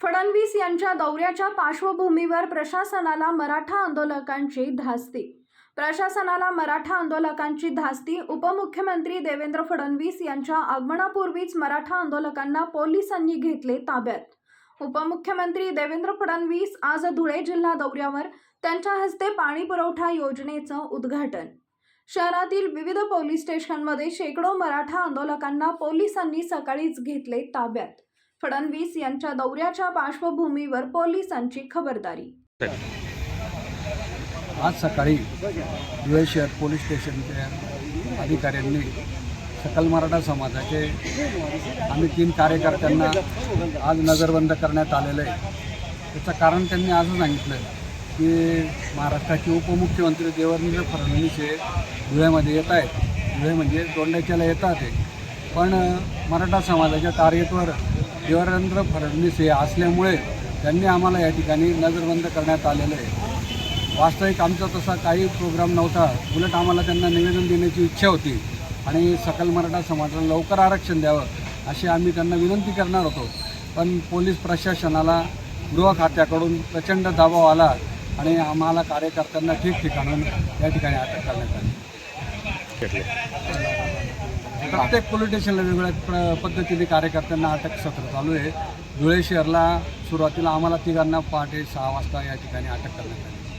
फडणवीस यांच्या दौऱ्याच्या पार्श्वभूमीवर प्रशासनाला मराठा आंदोलकांची धास्ती. प्रशासनाला मराठा आंदोलकांची धास्ती. उपमुख्यमंत्री देवेंद्र फडणवीस यांच्या आगमनापूर्वीच मराठा आंदोलकांना पोलिसांनी घेतले ताब्यात. उपमुख्यमंत्री देवेंद्र फडणवीस आज धुळे जिल्हा दौऱ्यावर त्यांच्या हस्ते पाणी पुरवठा योजनेचं उद्घाटन. शहरातील विविध पोलीस स्टेशनमध्ये शेकडो मराठा आंदोलकांना पोलिसांनी सकाळीच घेतले ताब्यात. फडणवीस यांच्या दौऱ्याच्या पार्श्वभूमीवर पोलिसांची खबरदारी. आज सकाळी धुळे शहर पोलीस स्टेशनच्या अधिकाऱ्यांनी सकल मराठा समाजाचे आम्ही तीन कार्यकर्त्यांना आज नजरबंद करण्यात आलेलं आहे. त्याचं कारण त्यांनी आज सांगितलं की महाराष्ट्राचे उपमुख्यमंत्री देवेंद्र फडणवीस हे धुळ्यामध्ये येत आहेत. धुळे म्हणजे दोंडाच्याला येतात ते पण मराठा समाजाच्या टार्गेटवर देवेंद्र फडणवीस हे असल्यामुळे त्यांनी आम्हाला या ठिकाणी नजरबंद करण्यात आलेलं आहे. वास्तविक आमचा तसा काही प्रोग्राम नव्हता. उलट आम्हाला त्यांना निवेदन देण्याची इच्छा होती आणि सकल मराठा समाजाला लवकर आरक्षण द्यावं अशी आम्ही त्यांना विनंती करणार होतो. पण पोलीस प्रशासनाला गृह खात्याकडून प्रचंड दबाव आला आणि आम्हाला कार्यकर्त्यांना ठिकठिकाणून या ठिकाणी अटक करण्यात आली. प्रत्येक पोलीस स्टेशनला वेगवेगळ्या प्र पद्धतीने कार्यकर्त्यांना अटक सत्र चालू आहे. धुळे शहरला सुरुवातीला आम्हाला तिघांना पहाटे सहा वाजता या ठिकाणी अटक करण्यात आली.